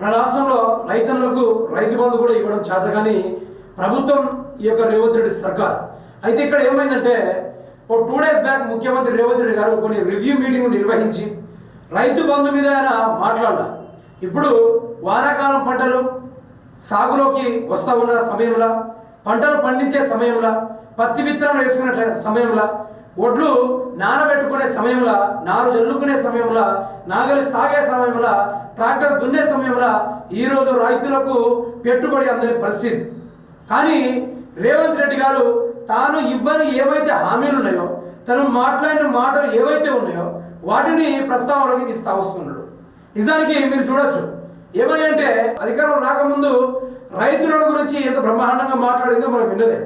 మన రాష్ట్రంలో రైతన్నలకు రైతు బంధు కూడా ఇవ్వడం చేత కానీ ప్రభుత్వం ఈ యొక్క రేవంత్ రెడ్డి సర్కార్. అయితే ఇక్కడ ఏమైందంటే ఓ టూ డేస్ బ్యాక్ ముఖ్యమంత్రి రేవంత్ రెడ్డి గారు కొన్ని రివ్యూ మీటింగ్ నిర్వహించి రైతు బంధు మీద ఆయన మాట్లాడాల. ఇప్పుడు వానాకాలం పంటలు సాగులోకి వస్తా ఉన్న సమయంలో పంటలు పండించే సమయంలో పత్తి విత్తనాలు వేసుకునే సమయంలో ఒడ్లు నానబెట్టుకునే సమయంలో నారు జల్లుకునే సమయంలో నాగలి సాగే సమయంలో ట్రాక్టర్ దున్నే సమయంలో ఈరోజు రైతులకు పెట్టుబడి అందని పరిస్థితి. కానీ రేవంత్ రెడ్డి గారు తాను ఇవ్వని ఏవైతే హామీలు ఉన్నాయో తను మాట్లాడిన మాటలు ఏవైతే ఉన్నాయో వాటిని ప్రస్తావనలోకి తీస్తా వస్తున్నాడు. నిజానికి మీరు చూడొచ్చు. ఏమని అంటే అధికారం రాకముందు రైతుల గురించి ఎంత బ్రహ్మాండంగా మాట్లాడిందో మనం విన్నదే.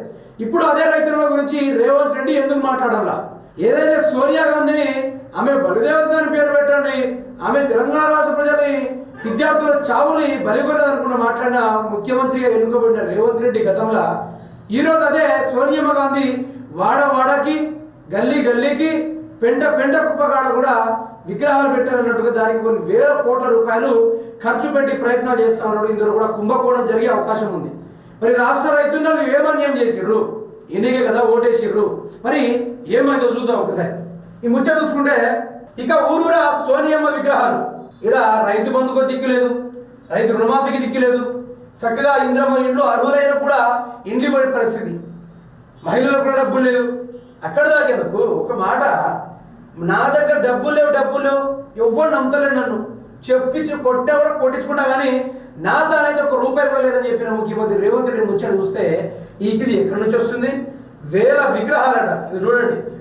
ఇప్పుడు అదే రైతుల గురించి రేవంత్ రెడ్డి ఎందుకు మాట్లాడాలా? ఏదైతే సోనియా గాంధీని ఆమె బలిదేవత అని పేరు పెట్టండి ఆమె తెలంగాణ రాష్ట్ర ప్రజల్ని విద్యార్థుల చావుని బలిగొన్నదనుకున్న మాట్లాడిన ముఖ్యమంత్రిగా ఎన్నుకోబడిన రేవంత్ రెడ్డి గతంలో ఈరోజు అదే సోనియమ్మ గాంధీ వాడ వాడకి గల్లీ గల్లీకి పెంట పెంట కుప్పగాడ కూడా విగ్రహాలు పెట్టాలన్నట్టుగా దానికి కొన్ని వేల కోట్ల రూపాయలు ఖర్చు పెట్టి ప్రయత్నాలు చేస్తా ఉన్నాడు. ఇందులో కూడా కుంభకోణం జరిగే అవకాశం ఉంది. మరి రాష్ట్ర రైతులను ఏమన్యాయం చేసిర్రు? ఈయనకే కదా ఓటేసిర్రు. మరి ఏమైందో చూద్దాం ఒకసారి. ఈ ముచ్చట చూసుకుంటే ఇక ఊరూరా సోనియమ్మ విగ్రహాలు. ఇక్కడ రైతు బంధుకు దిక్కులేదు రైతు రుణమాఫీకి దిక్కులేదు చక్కగా ఇంద్రమ్మ ఇండ్లు అర్హులైన కూడా ఇండ్లు పడే పరిస్థితి. మహిళలకు కూడా డబ్బులు లేవు. అక్కడ దాకేందుకు ఒక మాట. నా దగ్గర డబ్బులు లేవు డబ్బులు లేవు. ఎవ్వరు నమ్మతలేడు నన్ను. చెప్పించి కొట్టేవాడు కొట్టించుకుంటా కానీ నా దానైతే ఒక రూపాయి కూడా లేదని చెప్పిన ముఖ్యమంత్రి రేవంత్ రెడ్డి ముచ్చట చూస్తే ఇది ఎక్కడి నుంచి వస్తుంది? వేల విగ్రహాలట. చూడండి.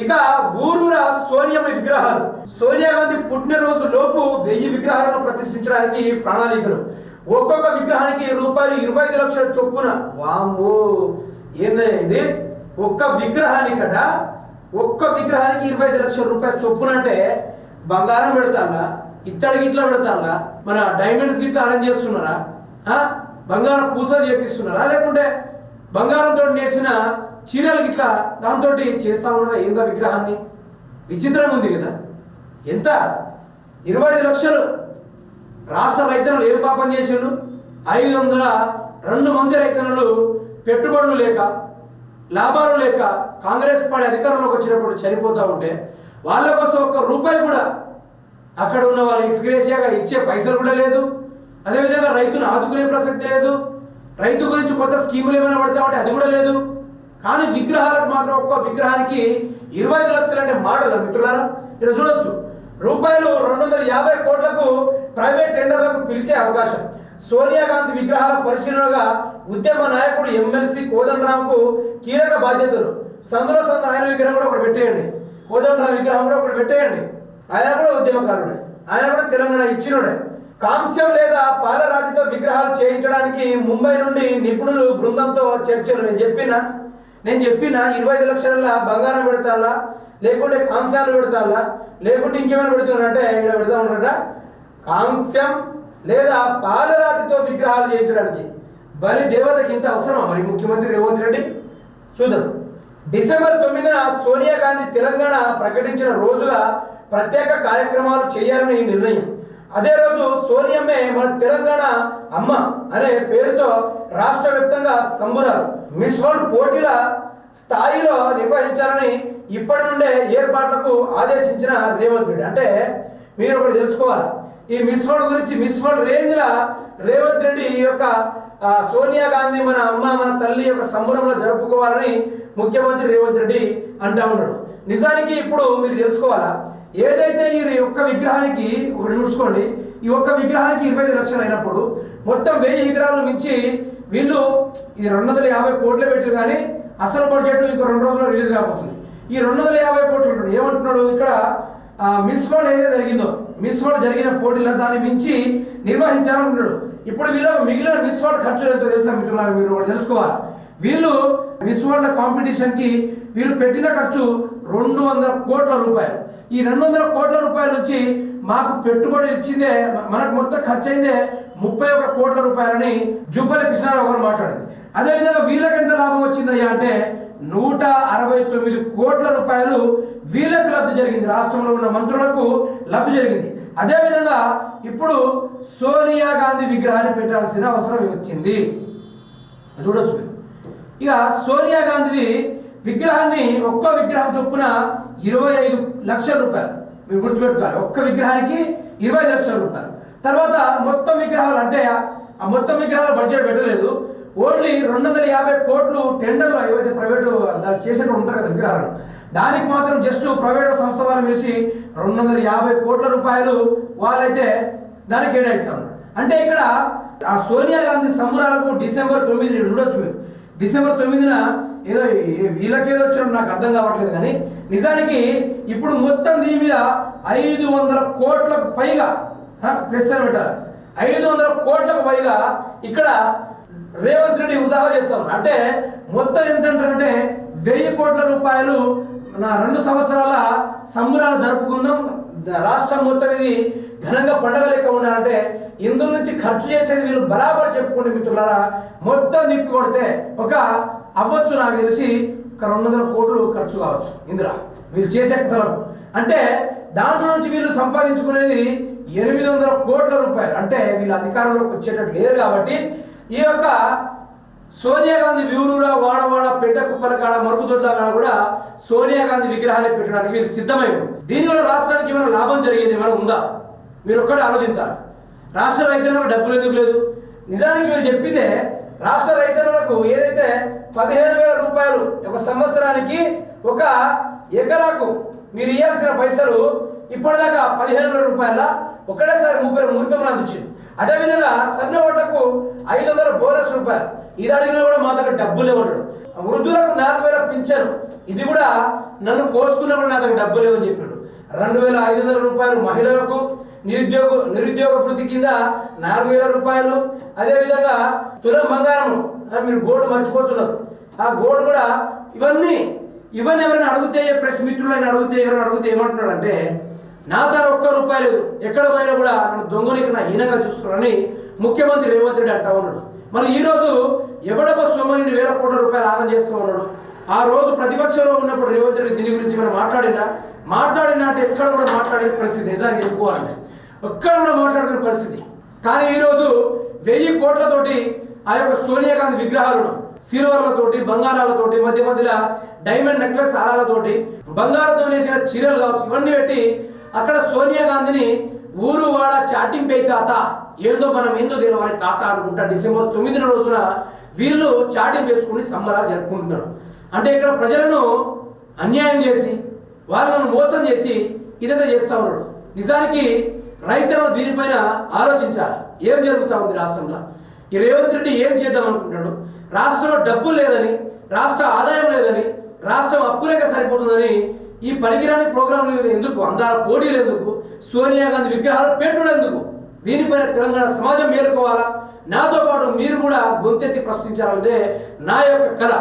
ఇక ఊరూరా సోనియమ్మ విగ్రహాలు. సోనియా గాంధీ పుట్టినరోజు లోపు వెయ్యి విగ్రహాలను ప్రతిష్ఠించడానికి ప్రణాళికలు. ఒక్కొక్క విగ్రహానికి రూపాయలు ఇరవై ఐదు లక్షల చొప్పున. వామ్మో! ఏందే ఇది? ఒక్క విగ్రహానికట ఒక్క విగ్రహానికి ఇరవై ఐదు లక్షల రూపాయల చొప్పున అంటే బంగారం పెడతారా ఇత్తడి గిట్ల పెడతారా? మన డైమండ్స్ గిట్ల అరేంజ్ చేస్తున్నారా? బంగారం పూసలు చేపిస్తున్నారా? లేకుంటే బంగారంతో నేసిన చీరలు గిట్ల దాంతో చేస్తా ఉన్నారా? ఏందా విగ్రహాన్ని? విచిత్రం ఉంది కదా. ఎంత? ఇరవై ఐదు లక్షలు. రాష్ట్ర రైతన్నలు ఏ పాపం చేసిండు? ఐదు వందల రెండు మంది రైతన్నలు పెట్టుబడులు లేక లాభాలు లేక కాంగ్రెస్ పార్టీ అధికారంలోకి వచ్చినప్పుడు చనిపోతూ ఉంటే వాళ్ళ కోసం ఒక్క రూపాయి కూడా అక్కడ ఉన్న వాళ్ళు ఎక్స్గ్రేషియాగా ఇచ్చే పైసలు కూడా లేదు. అదేవిధంగా రైతును ఆదుకునే ప్రసక్తి లేదు. రైతు గురించి కొత్త స్కీములు ఏమైనా పడతా ఉంటే అది కూడా లేదు. కానీ విగ్రహాలకు మాత్రం ఒక్క విగ్రహానికి ఇరవై ఐదు లక్షలు అంటే మాటలు మిత్రులారా. ఇక్కడ చూడొచ్చు. రూపాయలు రెండు వందల యాభై కోట్లకు ప్రైవేట్ టెండర్లకు పిలిచే అవకాశం. సోనియా గాంధీ విగ్రహాల పరిశీలనగా ఉద్యమ నాయకుడు ఎమ్మెల్సీ కోదండరామ్కు కీలక బాధ్యతలు. సందులో సందు ఆయన విగ్రహం కూడా ఒకటి పెట్టేయండి. కోదండరామ్ విగ్రహం కూడా ఒకటి పెట్టేయండి. ఆయన కూడా ఉద్యమకారుడే. ఆయన కూడా తెలంగాణ ఇచ్చినోడే. కాంస్యం లేదా పాలరాతితో విగ్రహాలు చేయించడానికి ముంబై నుండి నిపుణులు బృందంతో చర్చలు. నేను చెప్పిన? నేను చెప్పిన? ఇరవై ఐదు లక్షల బంగారం పెడతాలా? లేకుంటే కాంస్యాలు పెడతాలా? లేకుంటే ఇంకేమైనా పెడుతున్నారంటే ఇక్కడ పెడతా ఉన్నారట కాంస్యం లేదా పాలరాతితో విగ్రహాలు చేయించడానికి బలి దేవతకి ఇంత అవసరమా? మరి ముఖ్యమంత్రి రేవంత్ రెడ్డి? చూద్దాం. డిసెంబర్ తొమ్మిదిన సోనియా గాంధీ తెలంగాణ ప్రకటించిన రోజుగా ప్రత్యేక కార్యక్రమాలు చేయాలని ఈ నిర్ణయం. అదే రోజు సోనియమ్మే మన తెలంగాణ అమ్మ అనే పేరుతో రాష్ట్ర వ్యాప్తంగా సంబురాలు. మిస్ వరల్డ్ పోటీల స్థాయిలో నిర్వహించాలని ఇప్పటి నుండే ఏర్పాట్లకు ఆదేశించిన రేవంత్ రెడ్డి. అంటే మీరు ఒకటి తెలుసుకోవాలి. ఈ మిస్ వరల్డ్ గురించి మిస్ వరల్డ్ రేంజ్ల రేవంత్ రెడ్డి యొక్క సోనియా గాంధీ మన అమ్మ మన తల్లి యొక్క సంబురంలో జరుపుకోవాలని ముఖ్యమంత్రి రేవంత్ రెడ్డి అంటా ఉన్నాడు. నిజానికి ఇప్పుడు మీరు తెలుసుకోవాలా? ఏదైతే ఈ ఒక్క విగ్రహానికి ఒకటి చూసుకోండి. ఈ ఒక్క విగ్రహానికి ఇరవై ఐదు లక్షలు అయినప్పుడు మొత్తం వెయ్యి విగ్రహాలు మించి వీళ్ళు ఇది రెండు వందల యాభై కోట్లు పెట్టారు కానీ అసలు బడ్జెట్ ఇంకో రెండు రోజుల్లో రిలీజ్ కాబోతుంది. ఈ రెండు వందల యాభై కోట్లు ఏమంటున్నాడు? ఇక్కడ మిస్ వరల్డ్ ఏదైతే జరిగిందో మిస్ వరల్డ్ జరిగిన పోటీలో దాన్ని మించి నిర్వహించాలనుకున్నాడు ఇప్పుడు వీళ్ళ మిగిలిన మిస్ వరల్డ్ ఖర్చులు ఎంతో తెలుసా మిత్రులారా? మీరు కూడా తెలుసుకోవాలి? వీళ్ళు మిస్ వరల్డ్ కాంపిటీషన్కి పెట్టిన ఖర్చు రెండు వందల కోట్ల రూపాయలు. ఈ రెండు వందల కోట్ల రూపాయల నుంచి మాకు పెట్టుబడి ఇచ్చిందే మనకు మొత్తం ఖర్చు అయిందే ముప్పై ఒక కోట్ల రూపాయలని జుబ్బల కృష్ణారావు గారు మాట్లాడింది. అదేవిధంగా వీళ్ళకి ఎంత లాభం వచ్చిందయ్యా అంటే నూట అరవై తొమ్మిది కోట్ల రూపాయలు వీళ్ళకి లబ్ధి జరిగింది. రాష్ట్రంలో ఉన్న మంత్రులకు లబ్ధి జరిగింది. అదేవిధంగా ఇప్పుడు సోనియా గాంధీ విగ్రహాన్ని పెట్టాల్సిన అవసరం వచ్చింది. చూడొచ్చు మీరు. ఇక సోనియా గాంధీ విగ్రహాన్ని ఒక్క విగ్రహం చొప్పున ఇరవై ఐదు లక్షల రూపాయలు. మీరు గుర్తుపెట్టుకోవాలి ఒక్క విగ్రహానికి ఇరవై ఐదు లక్షల రూపాయలు. తర్వాత మొత్తం విగ్రహాలు అంటే ఆ మొత్తం విగ్రహాల బడ్జెట్ పెట్టలేదు. ఓన్లీ రెండు వందల యాభై కోట్లు టెండర్లు ఏవైతే ప్రైవేటు దాన్ని ఉంటారు కదా విగ్రహాలు. దానికి మాత్రం జస్ట్ ప్రైవేట్ సంస్థ వాళ్ళు పిలిచి రెండు వందల యాభై కోట్ల రూపాయలు వాళ్ళైతే దానికి కేటాయిస్తాం. అంటే ఇక్కడ ఆ సోనియా గాంధీ సంబరాలకు డిసెంబర్ తొమ్మిది చూడొచ్చు మీరు. డిసెంబర్ తొమ్మిదిన ఏదో వీళ్ళకేదో వచ్చారో నాకు అర్థం కావట్లేదు కానీ నిజానికి ఇప్పుడు మొత్తం దీని మీద ఐదు వందల కోట్లకు పైగా ప్లస్ అని పెట్టాలి. ఐదు వందల కోట్లకు పైగా ఇక్కడ రేవంత్ రెడ్డి వృధా చేస్తాం. అంటే మొత్తం ఎంత అంటారంటే వెయ్యి కోట్ల రూపాయలు నా రెండు సంవత్సరాల సంబురాలు జరుపుకుందాం రాష్ట్రం మొత్తం ఇది ఘనంగా పండగ లెక్క ఉండాలంటే ఇందులో నుంచి ఖర్చు చేసేది వీళ్ళు బరాబర్ చెప్పుకోండి మిత్రులారా. మొత్తం తిప్పి కొడితే ఒక అవ్వచ్చు నాకు తెలిసి ఒక రెండు వందల కోట్లు ఖర్చు కావచ్చు. ఇందులో వీళ్ళు చేసే తరపు అంటే దాంట్లో నుంచి వీళ్ళు సంపాదించుకునేది ఎనిమిది వందల కోట్ల రూపాయలు. అంటే వీళ్ళు అధికారంలోకి వచ్చేటట్టు లేరు కాబట్టి ఈ యొక్క సోనియా గాంధీ వ్యూరురా వాడవాడ పెట్ట కుప్పల కాడ మరుగుదొడ్ల కాడ కూడా సోనియా గాంధీ విగ్రహాన్ని పెట్టడానికి వీళ్ళు దీని దీనివల్ల రాష్ట్రానికి ఏమైనా లాభం జరిగేది ఏమైనా ఉందా? మీరు ఒక్కటే ఆలోచించాలి. రాష్ట్ర రైతులకు డబ్బులు ఎందుకు లేదు? నిజానికి మీరు చెప్పితే రాష్ట్ర రైతులకు ఏదైతే పదిహేను వేల రూపాయలు ఒక సంవత్సరానికి ఒక ఎకరాకు మీరు ఇవ్వాల్సిన పైసలు ఇప్పటిదాకా పదిహేను వేల రూపాయల ఒకటేసారి ముప్పై మురిపెమ్మలు అందించింది. అదేవిధంగా సన్న ఓట్లకు ఐదు వందల బోనస్ రూపాయలు. ఇది అడిగినా కూడా మా దగ్గర డబ్బులు ఇవ్వడు వృద్ధులకు నాలుగు వేల పింఛను. ఇది కూడా నన్ను కోసుకున్నప్పుడు నా దగ్గర డబ్బులు ఇవ్వని చెప్పాడు. రెండు వేల ఐదు వందల రూపాయలు మహిళలకు నిరుద్యోగ నిరుద్యోగ వృత్తి కింద నాలుగు వేల రూపాయలు. అదేవిధంగా తులం బంగారం ఆ, మీరు గోల్డ్ మర్చిపోతున్నారు. ఆ గోల్డ్ కూడా ఇవన్నీ ఇవన్నీ ఎవరైనా అడిగితే ప్రెస్ మిత్రులైనా అడిగితే ఎవరైనా అడిగితే ఏమంటున్నాడు అంటే నా తన ఒక్క రూపాయి లేదు. ఎక్కడ పోయినా కూడా నన్ను దొంగని నా హీనంగా చూస్తున్నానని ముఖ్యమంత్రి రేవంత్ రెడ్డి అంటా ఉన్నాడు. మరి ఈ రోజు ఎవడబ్బ సొమ్మని వేల కోట్ల రూపాయలు ఆగం చేస్తూ ఉన్నాడు? ఆ రోజు ప్రతిపక్షంలో ఉన్నప్పుడు రేవంత్ రెడ్డి దీని గురించి మనం మాట్లాడినా మాట్లాడినా అంటే ఎక్కడ కూడా మాట్లాడిన పరిస్థితి. నిజానికి చెప్పుకోవాలంటే ఎక్కడ కూడా మాట్లాడుకునే పరిస్థితి. కానీ ఈరోజు వెయ్యి కోట్లతోటి ఆ యొక్క సోనియా గాంధీ విగ్రహాలను సిల్వర్లతోటి బంగారాలతోటి మధ్య మధ్యలో డైమండ్ నెక్లెస్ హారాలతోటి బంగారంతో వేసిన చీరలు కావచ్చు ఇవన్నీ పెట్టి అక్కడ సోనియా గాంధీని ఊరు వాడ చాటింపే తాత ఏందో మనం ఏందో తెలవాలి తాత అనుకుంటా. డిసెంబర్ తొమ్మిదిన రోజున వీళ్ళు చాటింపు వేసుకుని సంబరాలు జరుపుకుంటున్నారు. అంటే ఇక్కడ ప్రజలను అన్యాయం చేసి వాళ్ళను మోసం చేసి ఇదంతా చేస్తా ఉన్నాడు. నిజానికి రైతులను దీనిపైన ఆలోచించాలి? ఏం జరుగుతా ఉంది రాష్ట్రంలో? ఈ రేవంత్ రెడ్డి ఏం చేద్దాం అనుకుంటున్నాడు? రాష్ట్రంలో డబ్బు లేదని రాష్ట్ర ఆదాయం లేదని రాష్ట్రం అప్పులేక సరిపోతుందని ఈ పనికిరాని ప్రోగ్రాంలు ఎందుకు? అందాల పోటీలు ఎందుకు? సోనియా గాంధీ విగ్రహాలు పెట్టుడు ఎందుకు? దీనిపైన తెలంగాణ సమాజం మేలుకోవాలా? నాతో పాటు మీరు కూడా గొంతెత్తి ప్రశ్నించాలన్నదే నా యొక్క కళ